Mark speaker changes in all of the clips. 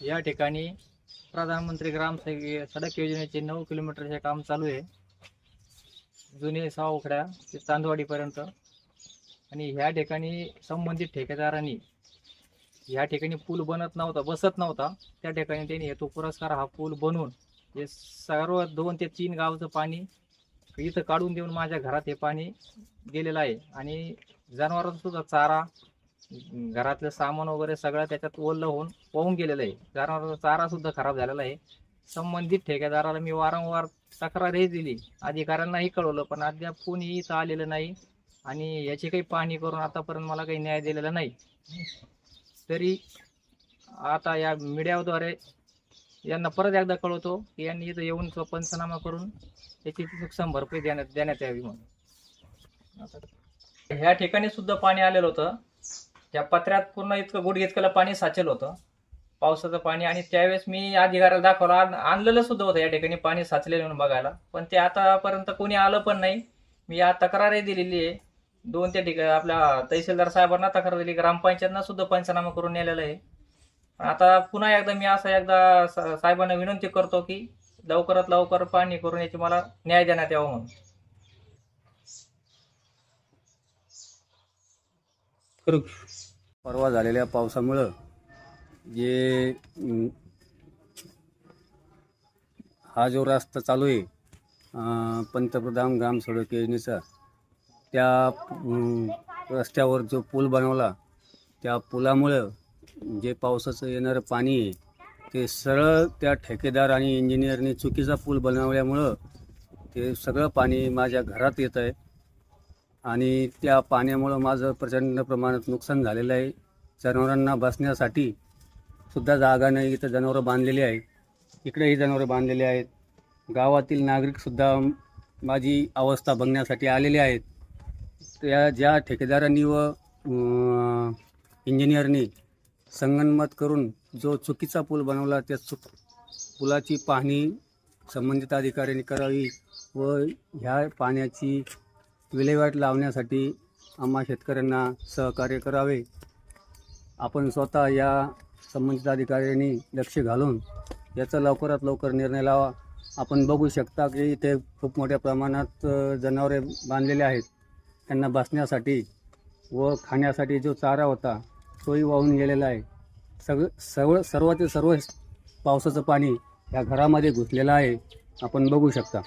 Speaker 1: या ठिकाणी प्रधानमंत्री ग्राम सडक योजनेचे नऊ किलोमीटरचे काम चालू आहे. जुने सावखड्या ते चांदवाडीपर्यंत. आणि ह्या ठिकाणी संबंधित ठेकेदारांनी ह्या ठिकाणी पूल बनत नव्हता बसत नव्हता. त्या ठिकाणी त्यांनी हेतू पुरस्कार हा पूल बनवून हे सर्व दोन ते तीन गावचं पाणी इथं काढून देऊन माझ्या घरात हे पाणी गेलेलं आहे. आणि जनावरांचा सुद्धा चारा घरातलं सामान वगैरे सगळं त्याच्यात ओलं होऊन वाहून गेलेलं आहे. जनावरांचा चारा सुद्धा खराब झालेला आहे. संबंधित ठेकेदाराला मी वारंवार तक्रारही दिली. अधिकाऱ्यांनाही कळवलं पण अद्याप कोणीही इथं आलेलं नाही आणि याची काही पाहणी करून आतापर्यंत मला काही न्याय दिलेला नाही. तरी आता या मीडियाद्वारे यांना परत एकदा कळवतो की यांनी इथं येऊन पंचनामा करून त्याची नुकसान भरपाई देण्यात देण्यात यावी म्हणून. ह्या ठिकाणी सुद्धा पाणी आलेलं होतं. त्या पत्र्यात पूर्ण इतकं गुड पाणी साचेल होतं. पावसाचं पाणी आणि त्यावेळेस मी अधिकाऱ्याला दाखवलं. आण- आणलेलं सुद्धा होतं या ठिकाणी पाणी साचलेलं म्हणून बघायला. पण ते आतापर्यंत कोणी आलं पण नाही. मी या तक्रारही दिलेली आहे. दोन त्या ठिकाणी आपल्या तहसीलदार साहेबांना तक्रार दिली. ग्रामपंचायतनं सुद्धा पंचनामा करून नेलेलं आहे. आता पुन्हा एकदा मी असं एकदा साहेबांना विनंती करतो की लवकरात लवकर पाणी करून याची मला न्याय देण्यात यावा म्हणून.
Speaker 2: परवा झालेल्या पावसामुळं जे हा जो रस्ता चालू आहे पंतप्रधान ग्राम सडक योजनेचा त्या रस्त्यावर जो पूल बनवला त्या पुलामुळं जे पावसाचं येणारं पाणी आहे ते सरळ त्या ठेकेदार आणि इंजिनियरने चुकीचा पूल बनवल्यामुळं ते सगळं पाणी माझ्या घरात येत आहे आणि त्या पाण्यामुळं माझं प्रचंड प्रमाणात नुकसान झालेलं आहे. जनावरांना बसण्यासाठी सुद्धा जागा नाही. इथं जनावरं बांधलेली आहेत. इकडेही जनावरं बांधलेली आहेत. गावातील नागरिकसुद्धा माझी अवस्था बघण्यासाठी आलेले आहेत. त्या ज्या ठेकेदारांनी व इंजिनियरनी संगनमत करून जो चुकीचा पूल बनवला त्या चुक पुलाची पाहणी संबंधित अधिकाऱ्यांनी करावी व ह्या पाण्याची विल्हेवाट लावण्यासाठी आम्हा शेतकऱ्यांना सहकार्य करावे. आपण स्वतः या संबंधित अधिकाऱ्यांनी लक्ष घालून याचा लवकरात लवकर निर्णय लावा. आपण बघू शकता की इथे खूप मोठ्या प्रमाणात जनावरे बांधलेले आहेत. त्यांना बसण्यासाठी व खाण्यासाठी जो चारा होता तोही वाहून गेलेला आहे. सगळं सर्व सर्व ते सर्व पावसाचं पाणी या घरामध्ये घुसलेलं आहे. आपण बघू शकता.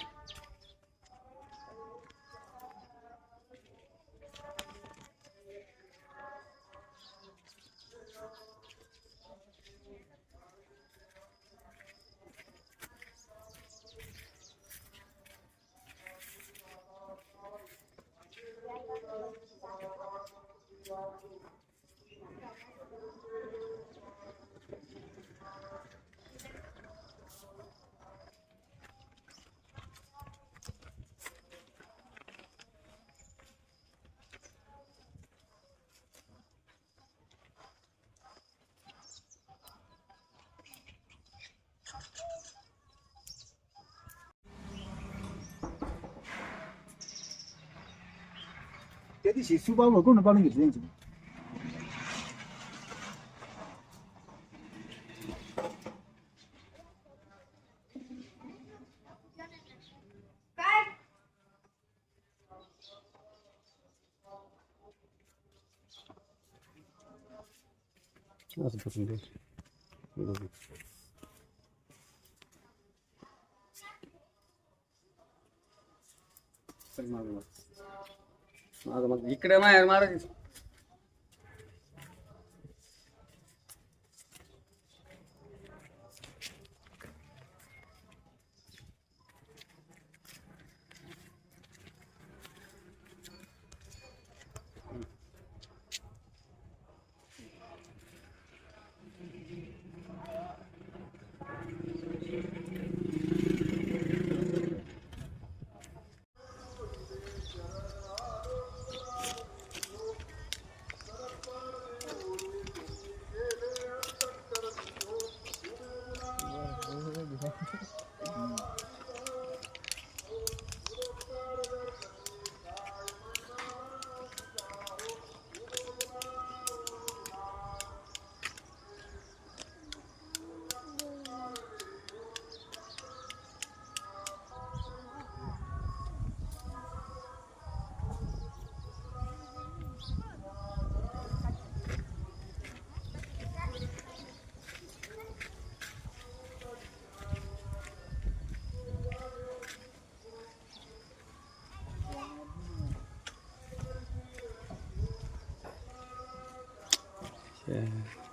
Speaker 3: त्या दिवशी सुबाबा कोण पाडून घेतली त्यांची
Speaker 2: असं बसून दे. बघू. चल मागं माग. माझं मग इकडे मार महाराज ते